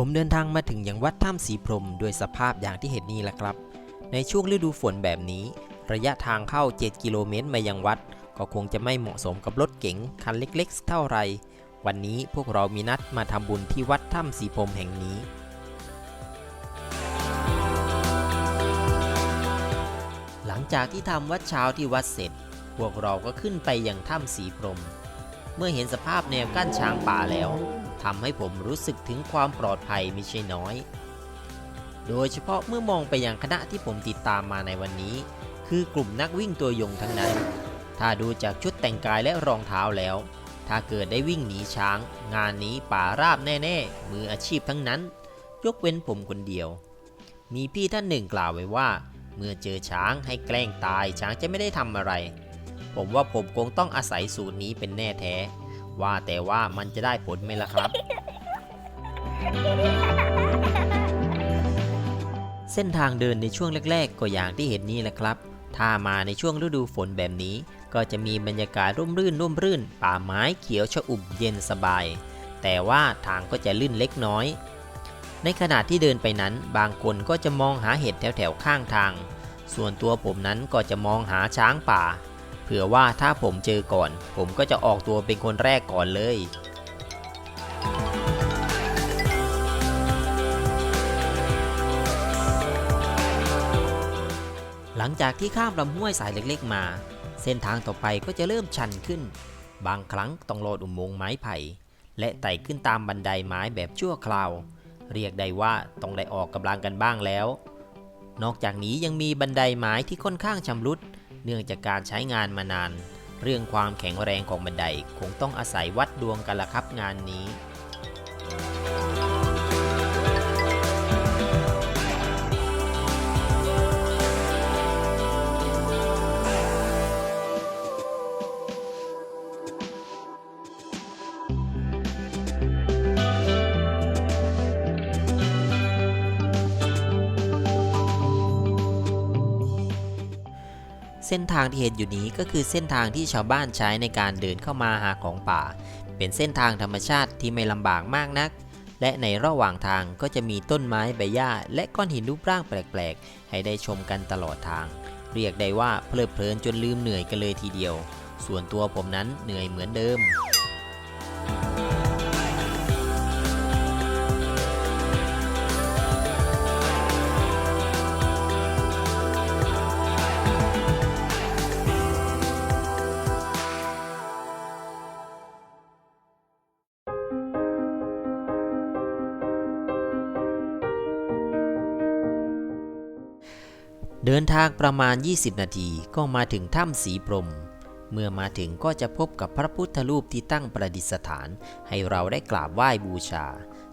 ผมเดินทางมาถึงอยังวัดถ้ำสีพรมด้วยสภาพอย่างที่เห็นนี่แหละครับ ในช่วงฤดูฝนแบบนี้ ระยะทางเข้า 7 กิโลเมตรมายังวัด ก็คงจะไม่เหมาะสมกับรถเก๋งคันเล็กๆ เท่าไหร่วันนี้พวกเรามีนัดมาทำบุญที่วัดถ้ำสีพรมแห่งนี้ หลังจากที่ทำวัดเช้าที่วัดเสร็จ พวกเราก็ขึ้นไปยังถ้ำสีพรม เมื่อเห็นสภาพแนวกั้นช้างป่าแล้วทำให้ผมรู้สึกถึงความปลอดภัยไม่ใช่น้อย โดยเฉพาะเมื่อมองไปยังคณะที่ผมติดตามมาในวันนี้ คือกลุ่มนักวิ่งตัวยงทั้งนั้น ถ้าดูจากชุดแต่งกายและรองเท้าแล้ว ถ้าเกิดได้วิ่งหนีช้าง งานนี้ป่าราบแน่ๆ มืออาชีพทั้งนั้น ยกเว้นผมคนเดียว มีพี่ท่านหนึ่งกล่าวไว้ว่า เมื่อเจอช้างให้แกล้งตายช้างจะไม่ได้ทำอะไร ผมว่าผมคงต้องอาศัยสูตรนี้เป็นแน่แท้ ว่าแต่ว่ามันจะได้ผลไหมล่ะครับ เส้นทางเดินในช่วงแรก ๆ ก็อย่างที่เห็นนี่แหละครับ ถ้ามาในช่วงฤดูฝนแบบนี้ ก็จะมีบรรยากาศร่มรื่นร่มรื่น ป่าไม้เขียวชอุ่มเย็นสบาย แต่ว่าทางก็จะลื่นเล็กน้อย ในขณะที่เดินไปนั้น บางคนก็จะมองหาเห็ดแถวๆข้างทาง ส่วนตัวผมนั้นก็จะมองหาช้างป่า ผื่อว่าถ้าผมเจอก่อน ผมก็จะออกตัวเป็นคนแรกก่อนเลย หลังจากที่ข้ามลำห้วยสายเล็กๆมา เส้นทางต่อไปก็จะเริ่มชันขึ้น บางครั้งต้องโลดอุโมงค์ไม้ไผ่ และไต่ขึ้นตามบันไดไม้แบบชั่วคราว เรียกได้ว่าต้องได้ออกกำลังกันบ้างแล้ว นอกจากนี้ยังมีบันไดไม้ที่ค่อนข้างชำรุดเเนื่องจากการใช้งานมานาน เรื่องความแข็งแรงของบันไดคงต้องอาศัยวัดดวงกันละครับงานนี้ เส้นทางที่เห็นอยู่นี้ก็คือเส้นทางที่ชาวบ้านใช้ในการเดินเข้ามาหาของป่า เป็นเส้นทางธรรมชาติที่ไม่ลำบากมากนัก และในระหว่างทางก็จะมีต้นไม้ใบหญ้า และก้อนหินรูปร่างแปลกๆ ให้ได้ชมกันตลอดทาง เรียกได้ว่าเพลิดเพลินจนลืมเหนื่อยกันเลยทีเดียว ส่วนตัวผมนั้นเหนื่อยเหมือนเดิม เดินทางประมาณ 20 นาทีก็มาถึงถ้ำสีพรม เมื่อมาถึงก็จะพบกับพระพุทธรูปที่ตั้งประดิษฐาน ให้เราได้กราบไหว้บูชา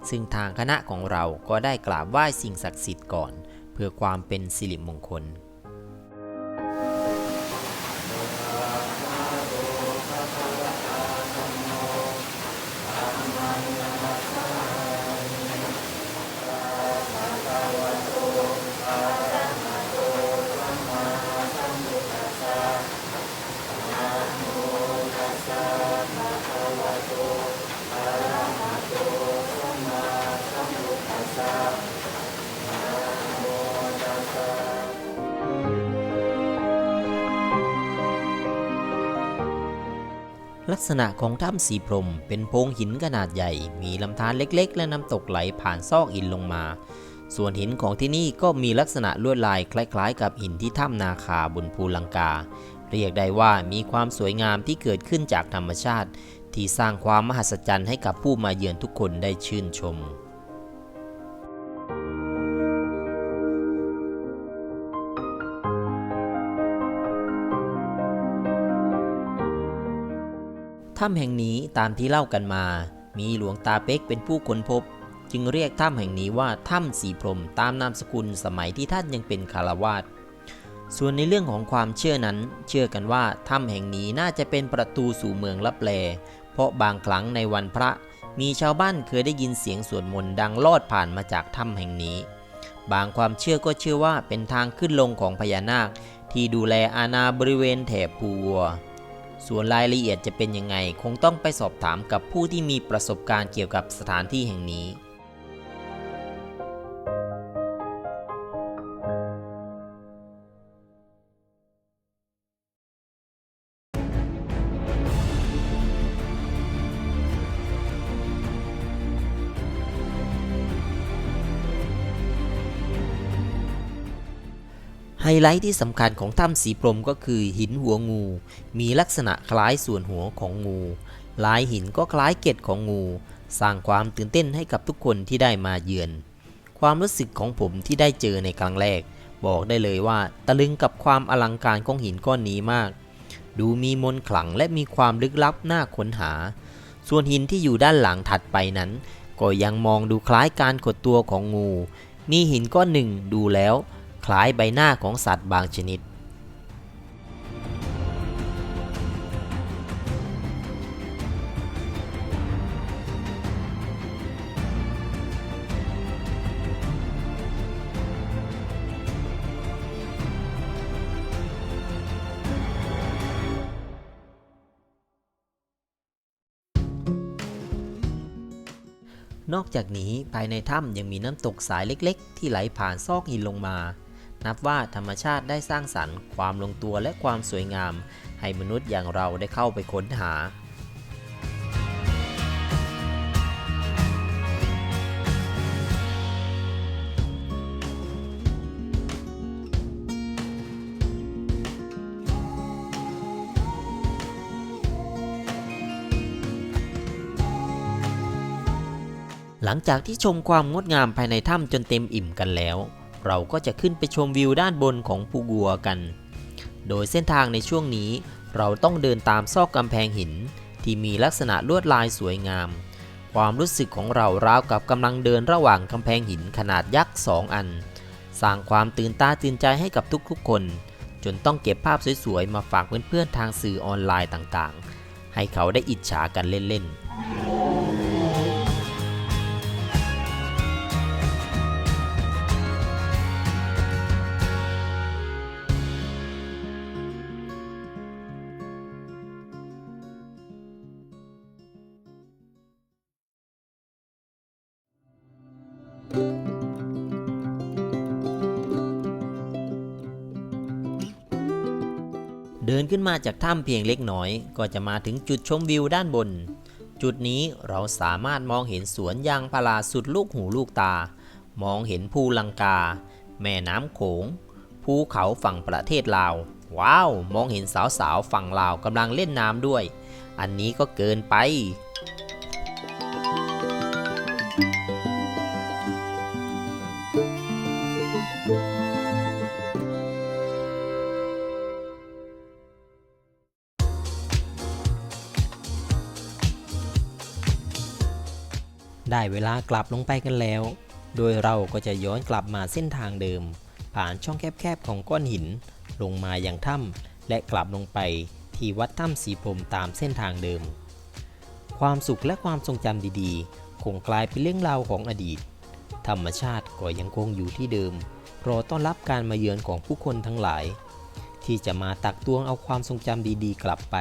ซึ่งทางคณะของเราก็ได้กราบไหว้สิ่งศักดิ์สิทธิ์ก่อน เพื่อความเป็นสิริมงคล ลักษณะของถ้ำสีพรหมเป็นโพรงหินขนาดใหญ่ มีลำธารเล็กๆ และน้ำตกไหลผ่านซอกอินลงมา ส่วนหินของที่นี่ก็มีลักษณะลวดลายคล้ายๆ กับหินที่ถ้ำนาคาบนภูลังกา เรียกได้ว่ามีความสวยงามที่เกิดขึ้นจากธรรมชาติ ที่สร้างความมหัศจรรย์ให้กับผู้มาเยือนทุกคนได้ชื่นชม ถ้ำแห่งนี้ตามที่เล่ากันมา มีหลวงตาเป๊กเป็นผู้ค้นพบ จึงเรียกถ้ำแห่งนี้ว่าถ้ำสีพรหมตามนามสกุลสมัยที่ท่านยังเป็นคารวาสส่วนในเรื่องของความเชื่อนั้น เชื่อกันว่าถ้ำแห่งนี้น่าจะเป็นประตูสู่เมืองลับแล เพราะบางครั้งในวันพระ มีชาวบ้านเคยได้ยินเสียงสวดมนต์ดังลอดผ่านมาจากถ้ำแห่งนี้ บางความเชื่อก็เชื่อว่าเป็นทางขึ้นลงของพญานาค ที่ดูแลอาณาบริเวณแถบภูวัว ส่วนรายละเอียดจะเป็นยังไง คงต้องไปสอบถามกับผู้ที่มีประสบการณ์เกี่ยวกับสถานที่แห่งนี้ ไฮไลท์ที่สำคัญของถ้ำสีพรมก็คือหินหัวงู มีลักษณะคล้ายส่วนหัวของงูลายหินก็คล้ายเกล็ดของงู สร้างความตื่นเต้นให้กับทุกคนที่ได้มาเยือน ความรู้สึกของผมที่ได้เจอในครั้งแรก บอกได้เลยว่าตะลึงกับความอลังการของหินก้อนนี้มาก ดูมีมนขลังและมีความลึกลับน่าค้นหา ส่วนหินที่อยู่ด้านหลังถัดไปนั้น ก็ยังมองดูคล้ายการขดตัวของงู มีหินก้อนหนึ่งดูแล้ว คล้ายใบหน้าของสัตว์บางชนิด นอกจากนี้ภายในถ้ำยังมีน้ำตกสายเล็กๆ ที่ไหลผ่านซอกหินลงมา นับว่าธรรมชาติได้สร้างสรรค์ ความลงตัวและความสวยงาม ให้มนุษย์อย่างเราได้เข้าไปค้นหาหลังจากที่ชมความงดงามภายในถ้ำจนเต็มอิ่มกันแล้ว เราก็จะขึ้นไปชมวิวด้านบนของภูกัวกัน โดยเส้นทางในช่วงนี้เราต้องเดินตามซอกกำแพงหิน ที่มีลักษณะลวดลายสวยงาม ความรู้สึกของเราราวกับกำลังเดินระหว่างกำแพงหินขนาดยักษ์สองอัน สร้างความตื่นตาตื่นใจให้กับทุกๆคน จนต้องเก็บภาพสวยๆมาฝากเพื่อนๆทางสื่อออนไลน์ต่างๆ ให้เขาได้อิจฉากันเล่นๆ เดินขึ้นมาจากถ้ำเพียงเล็กน้อย ก็จะมาถึงจุดชมวิวด้านบน จุดนี้เราสามารถมองเห็นสวนยางพาราสุดลูกหูลูกตา มองเห็นภูลังกา แม่น้ำโขง ภูเขาฝั่งประเทศลาว ว้าว มองเห็นสาวๆ ฝั่งลาวกำลังเล่นน้ำด้วย อันนี้ก็เกินไป ได้เวลากลับลงไปกันแล้ว โดยเราก็จะย้อนกลับมาเส้นทางเดิม ผ่านช่องแคบๆของก้อนหิน ลงมาอย่างถ้ำและกลับลงไปที่วัดถ้ำสีพรมตามเส้นทางเดิม ความสุขและความทรงจำดีๆ คงกลายเป็นเรื่องราวของอดีต ธรรมชาติก็ยังคงอยู่ที่เดิม รอต้อนรับการมาเยือนของผู้คนทั้งหลาย ที่จะมาตักตวงเอาความทรงจำดีๆ กลับไป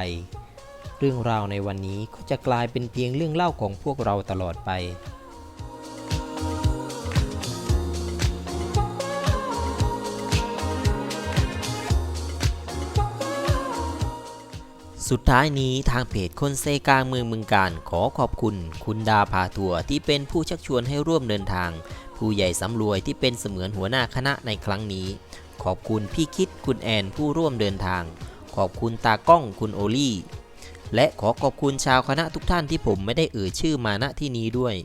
เรื่องราวในวันนี้ก็จะกลายเป็นเพียงเรื่องเล่าของพวกเราตลอดไปสุดท้ายนี้ทางเพจคนเซกาเมืองเมืองการขอขอบคุณ คุณดาพาทัวร์ที่เป็นผู้ชักชวนให้ร่วมเดินทาง ผู้ใหญ่สำรวยที่เป็นเสมือนหัวหน้าคณะในครั้งนี้ ขอบคุณพี่คิดคุณแอนผู้ร่วมเดินทาง ขอบคุณตากล้องคุณโอลี่ และขอขอบคุณชาวคณะทุกท่านที่ผมไม่ได้เอ่ยชื่อมาณที่นี้ด้วย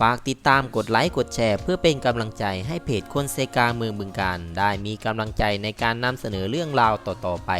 ฝากติดตามกดไลค์กดแชร์ เพื่อเป็นกำลังใจให้เพจคนเซกาเมืองบึงการ ได้มีกำลังใจในการนำเสนอเรื่องราวต่อๆไป